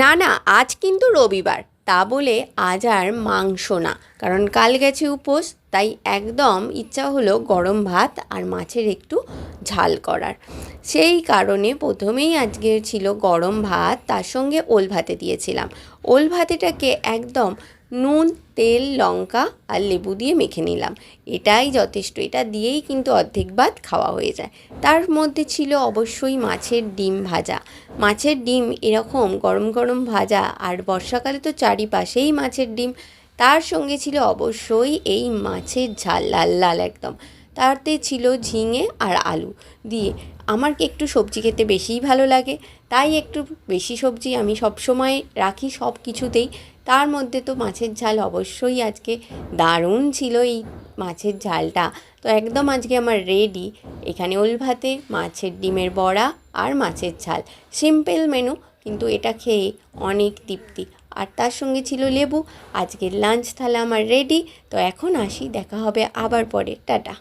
না না, আজ কিন্তু রবিবার। তা বলে আজ আর মাংস না, কারণ কাল গেছে উপোস। তাই একদম ইচ্ছা হলো গরম ভাত আর মাছের একটু ঝাল করার। সেই কারণে প্রথমেই আজকে ছিল গরম ভাত, তার সঙ্গে ওল ভাতে দিয়েছিলাম। ওল ভাতেটাকে একদম নুন, তেল, লঙ্কা আর লেবু দিয়ে মেখে নিলাম। এটাই যথেষ্ট, এটা দিয়েই কিন্তু অর্ধেক ভাত খাওয়া হয়ে যায়। তার মধ্যে ছিল অবশ্যই মাছের ডিম ভাজা। মাছের ডিম এরকম গরম গরম ভাজা আর বর্ষাকালে তো চারিপাশেই মাছের ডিম। তার সঙ্গে ছিল অবশ্যই এই মাছের ঝাল, লাল লাল একদম। তাতে ছিল ঝিঙে আর আলু দিয়ে। আমার একটু সবজি খেতে বেশিই ভালো লাগে? তাই একটু বেশি সবজি আমি সবসময় রাখি সব কিছুতেই তার মধ্যে তো মাছের ঝাল অবশ্যই আজকে দারুণ ছিল এই মাছের ঝালটা। তো একদম আজকে আমার রেডি এখানে ওল ভাতে, মাছের ডিমের বড়া আর মাছের ঝাল। সিম্পল মেনু কিন্তু এটা খেয়ে অনেক তৃপ্তি। আর তার সঙ্গে ছিল লেবু। আজকের লাঞ্চ তাহলে আমার রেডি তো এখন আসি, দেখা হবে আবার পরে। টাটা।